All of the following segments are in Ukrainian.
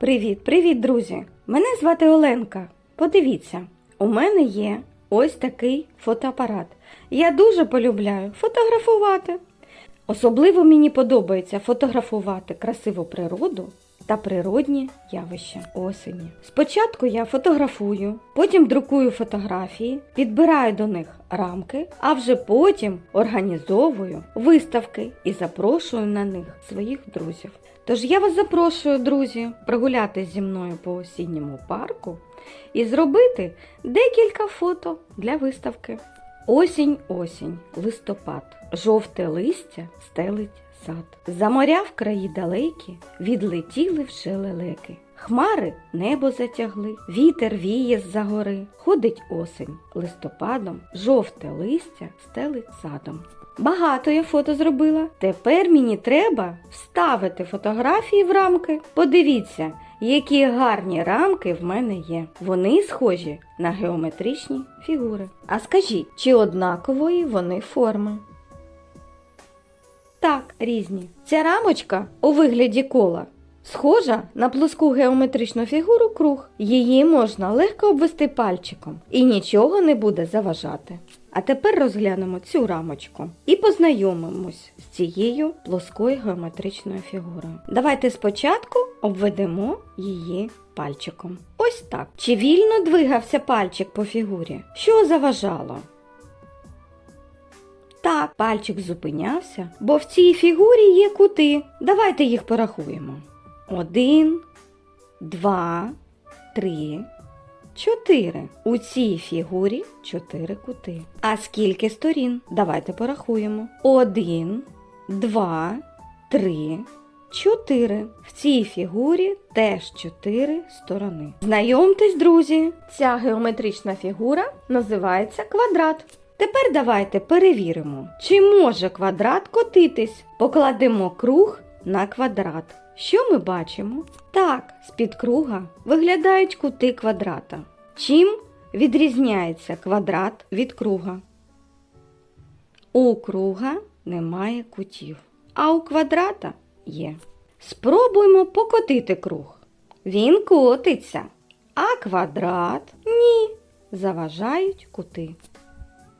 Привіт, привіт, друзі! Мене звати Оленка. Подивіться, у мене є ось такий фотоапарат. Я дуже полюбляю фотографувати. Особливо мені подобається фотографувати красиву природу та природні явища осені. Спочатку я фотографую, потім друкую фотографії, підбираю до них рамки, а вже потім організовую виставки і запрошую на них своїх друзів. Тож я вас запрошую, друзі, прогулятися зі мною по осінньому парку і зробити декілька фото для виставки. Осінь, осінь, листопад, жовте листя стелить сад. За моря в краї далекі відлетіли вже лелеки. Хмари небо затягли, вітер віє з-за гори. Ходить осень листопадом, жовте листя стелить садом. Багато я фото зробила. Тепер мені треба вставити фотографії в рамки. Подивіться, які гарні рамки в мене є. Вони схожі на геометричні фігури. А скажіть, чи однакової вони форми? Так, різні. Ця рамочка у вигляді кола схожа на плоску геометричну фігуру круг. Її можна легко обвести пальчиком і нічого не буде заважати. А тепер розглянемо цю рамочку і познайомимось з цією плоскою геометричною фігурою. Давайте спочатку обведемо її пальчиком. Ось так. Чи вільно двигався пальчик по фігурі? Що заважало? Пальчик зупинявся, бо в цій фігурі є кути. Давайте їх порахуємо. Один, два, три, чотири. У цій фігурі чотири кути. А скільки сторін? Давайте порахуємо. Один, два, три, чотири. В цій фігурі теж чотири сторони. Знайомтесь, друзі, ця геометрична фігура називається квадрат. Тепер давайте перевіримо, чи може квадрат котитись. Покладемо круг на квадрат. Що ми бачимо? Так, з-під круга виглядають кути квадрата. Чим відрізняється квадрат від круга? У круга немає кутів, а у квадрата є. Спробуємо покотити круг. Він котиться, а квадрат ні. Заважають кути.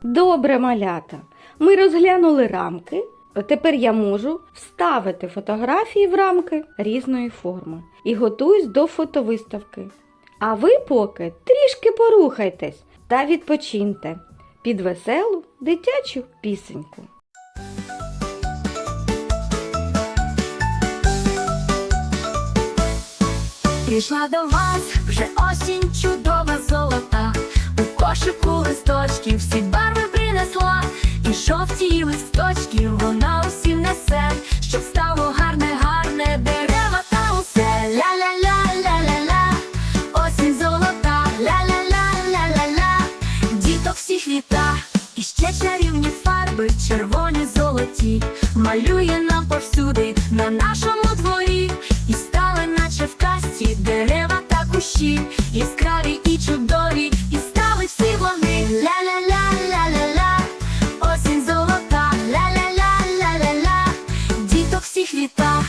Добре, малята. Ми розглянули рамки. Тепер я можу вставити фотографії в рамки різної форми і готуюсь до фотовиставки. А ви поки трішки порухайтесь та відпочиньте під веселу дитячу пісеньку. Прийшла до вас вже осінь чудова фарби, червоні золоті, малює нам повсюди на нашому дворі, і стали, наче в казці, дерева та кущі, яскраві і чудові, і стали всі вони. Ля-ля-ля-ля-ля-ля, осінь золота, ля-ля-ля-ля-ля-ля, діток всіх віта.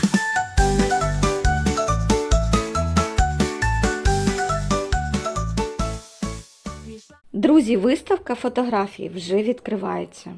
Друзі, виставка фотографій вже відкривається.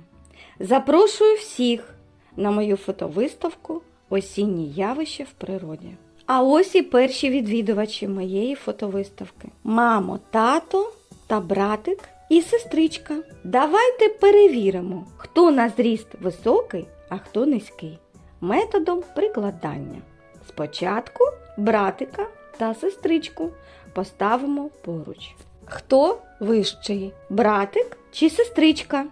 Запрошую всіх на мою фотовиставку Осінні явища в природі. А ось і перші відвідувачі моєї фотовиставки: мамо, тато та братик і сестричка. Давайте перевіримо, хто на зріст високий, а хто низький, методом прикладання. Спочатку братика та сестричку поставимо поруч. Хто вищий? Братик чи сестричка?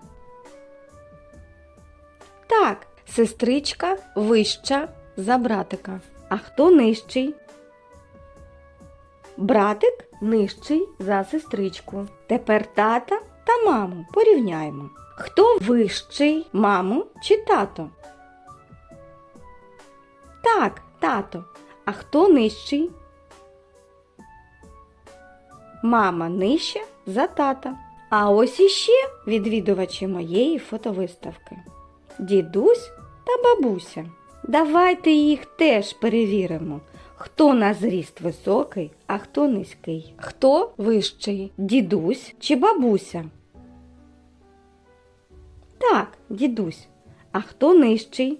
Так, сестричка вища за братика. А хто нижчий? Братик нижчий за сестричку. Тепер тата та маму порівняємо. Хто вищий, маму чи тато? Так, тато. А хто нижчий? Мама нижча за тата. А ось іще відвідувачі моєї фотовиставки. Дідусь та бабуся. Давайте їх теж перевіримо. Хто на зріст високий, а хто низький. Хто вищий? Дідусь чи бабуся? Так, дідусь. А хто нижчий?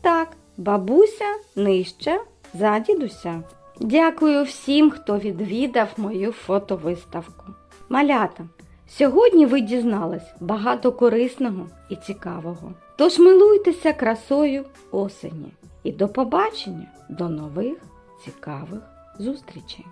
Так, бабуся нижча за дідуся. Дякую всім, хто відвідав мою фотовиставку. Малята, сьогодні ви дізнались багато корисного і цікавого. Тож милуйтеся красою осені і до побачення до нових цікавих зустрічей!